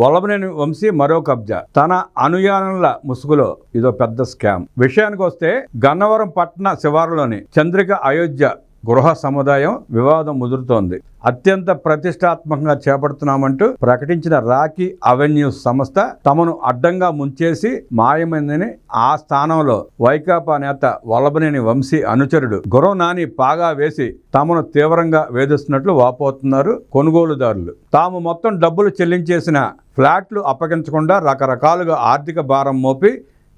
వల్లభనేని వంశీ మరో కబ్జా. తన అనుయానుల ముసుగులో ఇదో పెద్ద స్కామ్. విషయానికి వస్తే గన్నవరం పట్టణ శివారులోని చంద్రిక అయోధ్య గృహ సముదాయం వివాదం ముదురుతోంది. అత్యంత ప్రతిష్టాత్మకంగా చేపడుతున్నామంటూ ప్రకటించిన రాకీ అవెన్యూ సంస్థ తమను అడ్డంగా ముంచేసి మాయమైందని ఆ స్థానంలో వైకాపా నేత వల్లభనేని వంశీ అనుచరుడు గుర్రం నాని పాగా వేసి తమను తీవ్రంగా వేధిస్తున్నట్లు వాపోతున్నారు కొనుగోలుదారులు. తాము మొత్తం డబ్బులు చెల్లించేసిన ఫ్లాట్లు అప్పగించకుండా రకరకాలుగా ఆర్థిక భారం మోపి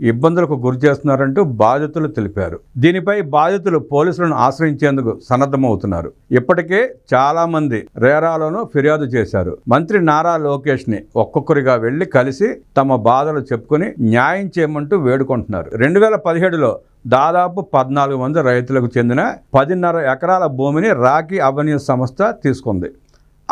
ఇబ్బందులకు గురి చేస్తున్నారంటూ బాధితులు తెలిపారు. దీనిపై బాధితులు పోలీసులను ఆశ్రయించేందుకు సన్నద్ధమవుతున్నారు. ఇప్పటికే చాలా మంది రేరాలోనూ ఫిర్యాదు చేశారు. మంత్రి నారా లోకేష్ని ఒక్కొక్కరిగా వెళ్ళి కలిసి తమ బాధలు చెప్పుకుని న్యాయం చేయమంటూ వేడుకుంటున్నారు. రెండు వేల పదిహేడులో దాదాపు పద్నాలుగు మంది రైతులకు చెందిన పదిన్నర ఎకరాల భూమిని రాఖీ అవెన్యూ సంస్థ తీసుకుంది.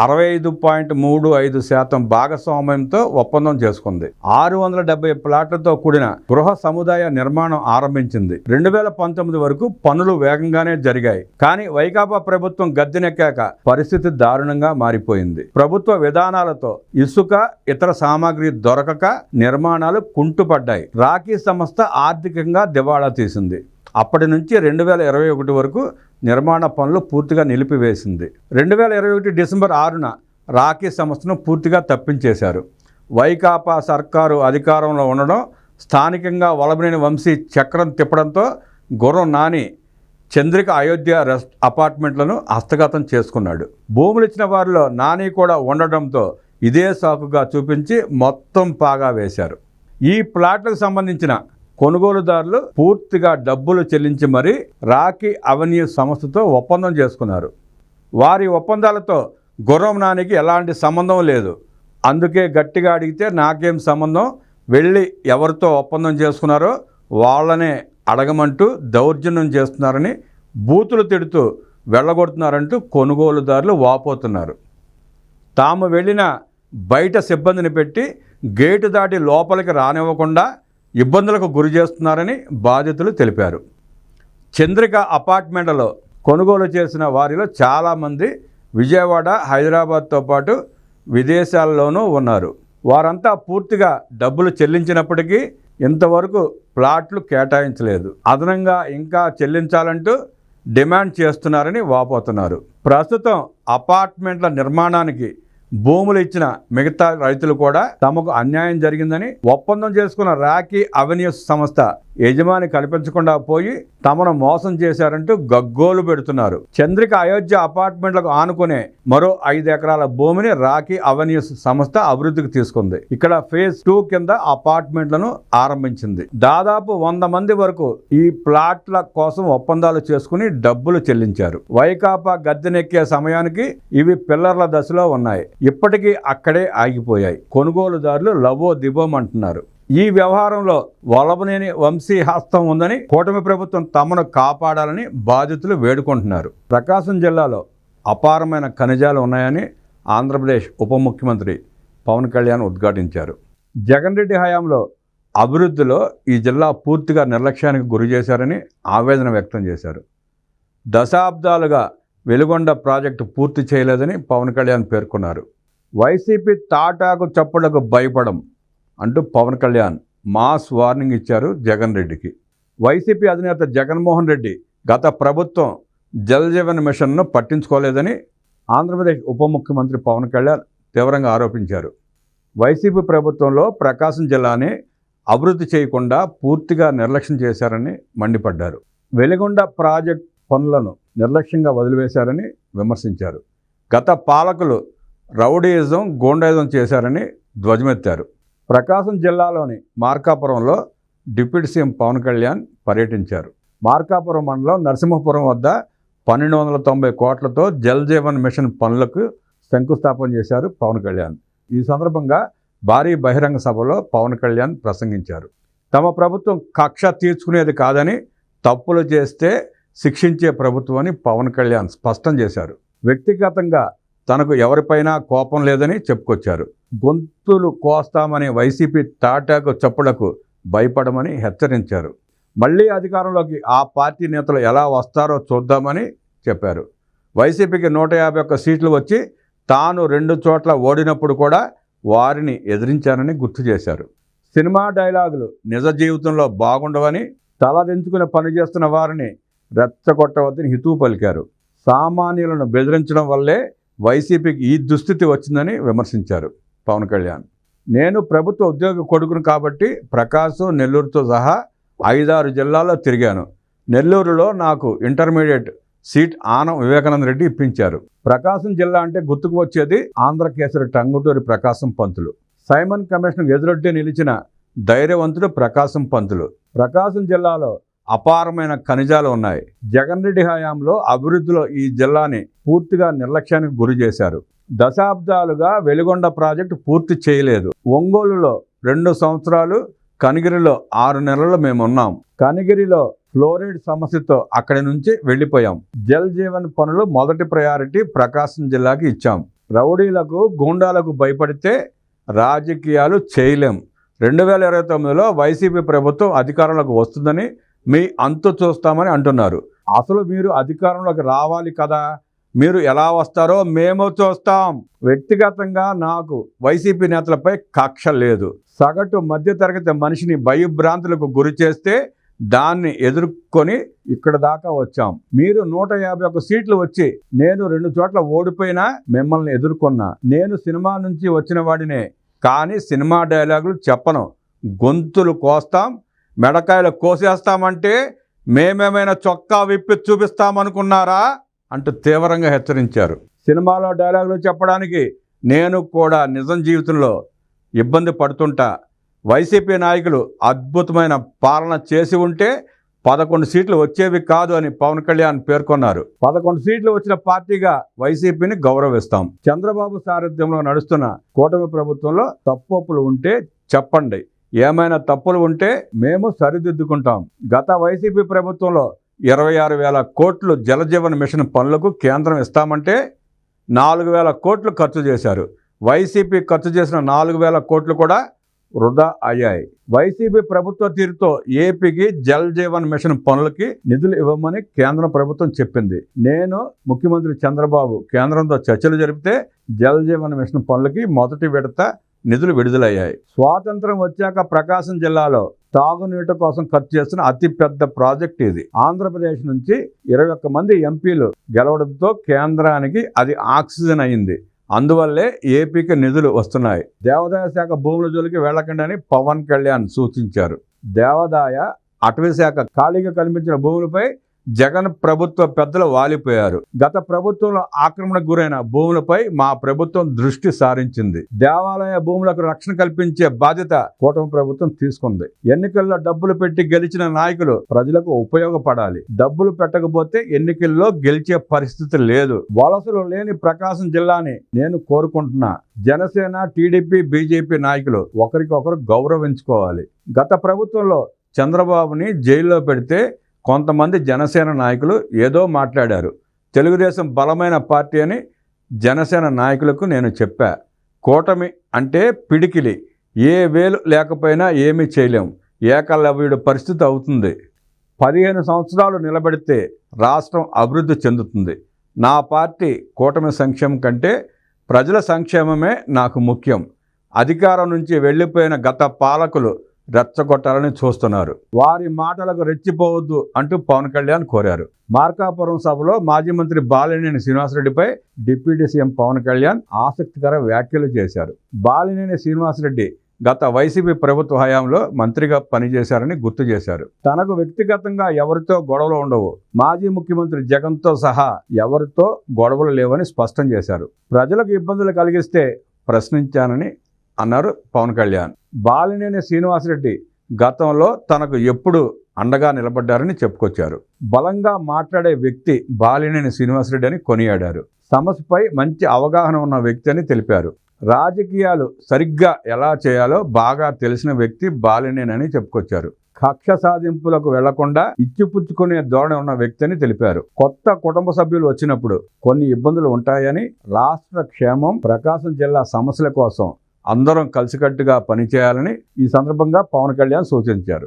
అరవై ఐదు పాయింట్ మూడు ఐదు శాతం భాగస్వామ్యంతో ఒప్పందం చేసుకుంది. ఆరు వందల డెబ్బై ప్లాట్లతో కూడిన గృహ సముదాయ నిర్మాణం ఆరంభించింది. రెండు వేల పంతొమ్మిది వరకు పనులు వేగంగానే జరిగాయి. కానీ వైకాపా ప్రభుత్వం గద్దెనెక్కాక పరిస్థితి దారుణంగా మారిపోయింది. ప్రభుత్వ విధానాలతో ఇసుక ఇతర సామాగ్రి దొరకక నిర్మాణాలు కుంటుపడ్డాయి. రాఖీ సంస్థ ఆర్థికంగా దివాళా తీసింది. అప్పటి నుంచి రెండు వేల ఇరవై ఒకటి వరకు నిర్మాణ పనులు పూర్తిగా నిలిపివేసింది. రెండు వేల ఇరవై ఒకటి డిసెంబర్ ఆరున రాకీ సంస్థను పూర్తిగా తప్పించేశారు. వైకాపా సర్కారు అధికారంలో ఉండడం స్థానికంగా వలబనేని వంశీ చక్రం తిప్పడంతో గుర్రం నాని చంద్రిక అయోధ్య రెస్ట్ అపార్ట్మెంట్లను హస్తగతం చేసుకున్నాడు. భూములు ఇచ్చిన వారిలో నాని కూడా ఉండడంతో ఇదే సాకుగా చూపించి మొత్తం పాగా వేశారు. ఈ ప్లాట్లకు సంబంధించిన కొనుగోలుదారులు పూర్తిగా డబ్బులు చెల్లించి మరీ రాకీ అవెన్యూ సంస్థతో ఒప్పందం చేసుకున్నారు. వారి ఒప్పందాలతో గుర్రం నానికి ఎలాంటి సంబంధం లేదు. అందుకే గట్టిగా అడిగితే నాకేం సంబంధం? వెళ్ళి ఎవరితో ఒప్పందం చేసుకున్నారో వాళ్ళనే అడగమంటూ దౌర్జన్యం చేస్తున్నారని బూతులు తిడుతూ వెళ్ళగొడుతున్నారంటూ కొనుగోలుదారులు వాపోతున్నారు. తాము వెళ్ళిన బయట సిబ్బందిని పెట్టి గేటు దాటి లోపలికి రానివ్వకుండా ఇబ్బందులకు గురి చేస్తున్నారని బాధితులు తెలిపారు. చంద్రిక అపార్ట్మెంట్లో కొనుగోలు చేసిన వారిలో చాలామంది విజయవాడ హైదరాబాద్తో పాటు విదేశాల్లోనూ ఉన్నారు. వారంతా పూర్తిగా డబ్బులు చెల్లించినప్పటికీ ఇంతవరకు ప్లాట్లు కేటాయించలేదు. అదనంగా ఇంకా చెల్లించాలంటూ డిమాండ్ చేస్తున్నారని వాపోతున్నారు. ప్రస్తుతం అపార్ట్మెంట్ల నిర్మాణానికి భూములు ఇచ్చిన మిగతా రైతులు కూడా తమకు అన్యాయం జరిగిందని ఒప్పందం చేసుకున్న రాకీ అవెన్యూస్ సంస్థ యజమాని కల్పించకుండా పోయి తమను మోసం చేశారంటూ గగ్గోలు పెడుతున్నారు. చంద్రిక అయోధ్య అపార్ట్మెంట్లకు ఆనుకునే మరో ఐదు ఎకరాల భూమిని రాకీ అవెన్యూస్ సంస్థ అభివృద్ధికి తీసుకుంది. ఇక్కడ ఫేజ్ టూ కింద అపార్ట్మెంట్లను ఆరంభించింది. దాదాపు వంద మంది వరకు ఈ ప్లాట్ల కోసం ఒప్పందాలు చేసుకుని డబ్బులు చెల్లించారు. వైకాపా గద్దెనెక్కే సమయానికి ఇవి పిల్లర్ల దశలో ఉన్నాయి. ఇప్పటికీ అక్కడే ఆగిపోయాయి. కొనుగోలుదారులు లవో దిబోం అంటున్నారు ఈ వ్యవహారంలో వలభనేని వంశీ హస్తం ఉందని కూటమి ప్రభుత్వం తమను కాపాడాలని బాధితులు వేడుకుంటున్నారు. ప్రకాశం జిల్లాలో అపారమైన ఖనిజాలు ఉన్నాయని ఆంధ్రప్రదేశ్ ఉప ముఖ్యమంత్రి పవన్ కళ్యాణ్ ఉద్ఘాటించారు. జగన్ రెడ్డి హయాంలో అభివృద్ధిలో ఈ జిల్లా పూర్తిగా నిర్లక్ష్యానికి గురి చేశారని ఆవేదన వ్యక్తం చేశారు. దశాబ్దాలుగా వెలుగొండ ప్రాజెక్టు పూర్తి చేయలేదని పవన్ కళ్యాణ్ పేర్కొన్నారు. వైసీపీ తాటాకు చప్పులకు భయపడం అంటూ పవన్ కళ్యాణ్ మాస్ వార్నింగ్ ఇచ్చారు జగన్ రెడ్డికి. వైసీపీ అధినేత జగన్మోహన్ రెడ్డి గత ప్రభుత్వం జల్ జీవన్ మిషన్ను పట్టించుకోలేదని ఆంధ్రప్రదేశ్ ఉప ముఖ్యమంత్రి పవన్ కళ్యాణ్ తీవ్రంగా ఆరోపించారు. వైసీపీ ప్రభుత్వంలో ప్రకాశం జిల్లాని అభివృద్ధి చేయకుండా పూర్తిగా నిర్లక్ష్యం చేశారని మండిపడ్డారు. వెలిగొండ ప్రాజెక్ట్ పనులను నిర్లక్ష్యంగా వదిలివేశారని విమర్శించారు. గత పాలకులు రౌడీయిజం గూండాయిజం చేశారని ధ్వజమెత్తారు. ప్రకాశం జిల్లాలోని మార్కాపురంలో డిప్యూటీ సీఎం పవన్ కళ్యాణ్ పర్యటించారు. మార్కాపురం మండలం నరసింహపురం వద్ద పన్నెండు వందల తొంభై కోట్లతో జల్ జీవన్ మిషన్ పనులకు శంకుస్థాపన చేశారు పవన్ కళ్యాణ్. ఈ సందర్భంగా భారీ బహిరంగ సభలో పవన్ కళ్యాణ్ ప్రసంగించారు. తమ ప్రభుత్వం కక్ష తీర్చుకునేది కాదని తప్పులు చేస్తే శిక్షించే ప్రభుత్వం అని పవన్ కళ్యాణ్ స్పష్టం చేశారు. వ్యక్తిగతంగా తనకు ఎవరిపైనా కోపం లేదని చెప్పుకొచ్చారు. గొంతులు కోస్తామని వైసీపీ తాటాకు చప్పులకు భయపడమని హెచ్చరించారు. మళ్ళీ అధికారంలోకి ఆ పార్టీ నేతలు ఎలా వస్తారో చూద్దామని చెప్పారు. వైసీపీకి నూట యాభై ఒక్క సీట్లు వచ్చి తాను రెండు చోట్ల ఓడినప్పుడు కూడా వారిని ఎదిరించానని గుర్తు చేశారు. సినిమా డైలాగులు నిజ జీవితంలో బాగుండవని తలదించుకుని పనిచేస్తున్న వారిని రెచ్చగొట్టవద్దని హితువు పలికారు. సామాన్యులను బెదిరించడం వల్లే వైసీపీకి ఈ దుస్థితి వచ్చిందని విమర్శించారు. పవన్ కళ్యాణ్. నేను ప్రభుత్వ ఉద్యోగ కొడుకును కాబట్టి ప్రకాశం నెల్లూరుతో సహా ఐదారు జిల్లాల్లో తిరిగాను. నెల్లూరులో నాకు ఇంటర్మీడియట్ సీట్ ఆనం వివేకానంద రెడ్డి ఇప్పించారు. ప్రకాశం జిల్లా అంటే గుర్తుకు వచ్చేది ఆంధ్రకేసరి టంగుటూరి ప్రకాశం పంతులు. సైమన్ కమిషన్ ఎదురొడ్డి నిలిచిన ధైర్యవంతుడు ప్రకాశం పంతులు. ప్రకాశం జిల్లాలో అపారమైన ఖనిజాలు ఉన్నాయి. జగన్ రెడ్డి హయాంలో అభివృద్ధిలో ఈ జిల్లాని పూర్తిగా నిర్లక్ష్యానికి గురి చేశారు. దశాబ్దాలుగా వెలుగొండ ప్రాజెక్టు పూర్తి చేయలేదు. ఒంగోలులో రెండు సంవత్సరాలు కనిగిరిలో ఆరు నెలలు మేము ఉన్నాం. కనిగిరిలో ఫ్లోరైడ్ సమస్యతో అక్కడి నుంచి వెళ్ళిపోయాం. జల్ జీవన్ పనులు మొదటి ప్రయారిటీ ప్రకాశం జిల్లాకి ఇచ్చాం. రౌడీలకు గూండాలకు భయపడితే రాజకీయాలు చేయలేం. రెండు వేల ఇరవై తొమ్మిదిలో వైసీపీ ప్రభుత్వం అధికారంలోకి వస్తుందని మీ అంతు చూస్తామని అంటున్నారు. అసలు మీరు అధికారంలోకి రావాలి కదా? మీరు ఎలా వస్తారో మేము చూస్తాం. వ్యక్తిగతంగా నాకు వైసీపీ నేతలపై కక్ష లేదు. సగటు మధ్యతరగతి మనిషిని భయభ్రాంతులకు గురి చేస్తే దాన్ని ఎదుర్కొని ఇక్కడ దాకా వచ్చాం. మీరు నూట యాభై ఒక్క సీట్లు వచ్చి నేను రెండు చోట్ల ఓడిపోయినా మిమ్మల్ని ఎదుర్కొన్నా. నేను సినిమా నుంచి వచ్చిన వాడినే. కానీ సినిమా డైలాగులు చెప్పను. గొంతులు కోస్తాం. మెడకాయలు కోసేస్తామంటే మేమేమైనా చొక్కా విప్పి చూపిస్తామనుకున్నారా అంటూ తీవ్రంగా హెచ్చరించారు. సినిమాలో డైలాగులు చెప్పడానికి నేను కూడా నిజం జీవితంలో ఇబ్బంది పడుతుంటా. వైసీపీ నాయకులు అద్భుతమైన పాలన చేసి ఉంటే పదకొండు సీట్లు వచ్చేవి కాదు అని పవన్ కళ్యాణ్ పేర్కొన్నారు. పదకొండు సీట్లు వచ్చిన పార్టీగా వైసీపీని గౌరవిస్తాం. చంద్రబాబు సారథ్యంలో నడుస్తున్న కూటమి ప్రభుత్వంలో తప్పులు ఉంటే చెప్పండి. ఏమైనా తప్పులు ఉంటే మేము సరిదిద్దుకుంటాం. గత వైసీపీ ప్రభుత్వంలో ఇరవై ఆరు వేల కోట్లు జలజీవన్ మిషన్ పనులకు కేంద్రం ఇస్తామంటే నాలుగు వేల కోట్లు ఖర్చు చేశారు. వైసీపీ ఖర్చు చేసిన నాలుగు వేల కోట్లు కూడా వృధా అయ్యాయి. వైసీపీ ప్రభుత్వ తీరుతో ఏపీకి జల్ జీవన్ మిషన్ పనులకి నిధులు ఇవ్వమని కేంద్ర ప్రభుత్వం చెప్పింది. నేను ముఖ్యమంత్రి చంద్రబాబు కేంద్రంతో చర్చలు జరిపితే జల్ జీవన్ మిషన్ పనులకి మొదటి విడత నిధులు విడుదలయ్యాయి. స్వాతంత్రం వచ్చాక ప్రకాశం జిల్లాలో తాగునీటి కోసం ఖర్చు చేస్తున్న అతి పెద్ద ప్రాజెక్ట్ ఇది. ఆంధ్రప్రదేశ్ నుంచి ఇరవై ఒక్క మంది ఎంపీలు గెలవడంతో కేంద్రానికి అది ఆక్సిజన్ అయింది. అందువల్లే ఏపీకి నిధులు వస్తున్నాయి. దేవాదాయ శాఖ భూముల జోలికి వెళ్ళకండి అని పవన్ కళ్యాణ్ సూచించారు. దేవాదాయ అటవీ శాఖ ఖాళీగా కనిపించిన భూములపై జగన్ ప్రభుత్వ పెద్దలు వాలిపోయారు. గత ప్రభుత్వంలో ఆక్రమణకు గురైన భూములపై మా ప్రభుత్వం దృష్టి సారించింది. దేవాలయ భూములకు రక్షణ కల్పించే బాధ్యత కూటమి ప్రభుత్వం తీసుకుంది. ఎన్నికల్లో డబ్బులు పెట్టి గెలిచిన నాయకులు ప్రజలకు ఉపయోగపడాలి. డబ్బులు పెట్టకపోతే ఎన్నికల్లో గెలిచే పరిస్థితి లేదు. వలసలు లేని ప్రకాశం జిల్లాని నేను కోరుకుంటున్నా. జనసేన టీడీపీ బీజేపీ నాయకులు ఒకరికొకరు గౌరవించుకోవాలి. గత ప్రభుత్వంలో చంద్రబాబుని జైల్లో పెడితే కొంతమంది జనసేన నాయకులు ఏదో మాట్లాడారు. తెలుగుదేశం బలమైన పార్టీ అని జనసేన నాయకులకు నేను చెప్పా. కూటమి అంటే పిడికిలి. ఏ వేలు లేకపోయినా ఏమీ చేయలేం. ఏకలవ్యుడు పరిస్థితి అవుతుంది. పదిహేను సంవత్సరాలు నిలబెడితే రాష్ట్రం అభివృద్ధి చెందుతుంది. నా పార్టీ కూటమి సంక్షేమం కంటే ప్రజల సంక్షేమమే నాకు ముఖ్యం. అధికారం నుంచి వెళ్ళిపోయిన గత పాలకులు రెచ్చగొట్టాలని చూస్తున్నారు. వారి మాటలకు రెచ్చిపోవద్దు అంటూ పవన్ కళ్యాణ్ కోరారు. మార్కాపురం సభలో మాజీ మంత్రి బాలినేని శ్రీనివాసరెడ్డిపై డిప్యూటీ సీఎం పవన్ కళ్యాణ్ ఆసక్తికర వ్యాఖ్యలు చేశారు. బాలినేని శ్రీనివాసరెడ్డి గత వైసీపీ ప్రభుత్వ హయాంలో మంత్రిగా పనిచేశారని గుర్తు చేశారు. తనకు వ్యక్తిగతంగా ఎవరితో గొడవలు ఉండవు. మాజీ ముఖ్యమంత్రి జగన్తో సహా ఎవరితో గొడవలు లేవని స్పష్టం చేశారు. ప్రజలకు ఇబ్బందులు కలిగిస్తే ప్రశ్నించానని అన్నారు పవన్ కళ్యాణ్. బాలినేని శ్రీనివాసరెడ్డి గతంలో తనకు ఎప్పుడు అండగా నిలబడ్డారని చెప్పుకొచ్చారు. బలంగా మాట్లాడే వ్యక్తి బాలినేని శ్రీనివాసరెడ్డి అని కొనియాడారు. సమస్యపై మంచి అవగాహన ఉన్న వ్యక్తి అని తెలిపారు. రాజకీయాలు సరిగ్గా ఎలా చేయాలో బాగా తెలిసిన వ్యక్తి బాలినేనని చెప్పుకొచ్చారు. కక్ష సాధింపులకు వెళ్ళకుండా ఇచ్చిపుచ్చుకునే ధోరణి ఉన్న వ్యక్తి అని తెలిపారు. కొత్త కుటుంబ సభ్యులు వచ్చినప్పుడు కొన్ని ఇబ్బందులు ఉంటాయని రాష్ట్ర క్షేమం ప్రకాశం జిల్లా సమస్యల కోసం అందరం కలిసికట్టుగా పనిచేయాలని ఈ సందర్భంగా పవన్ కళ్యాణ్ సూచించారు.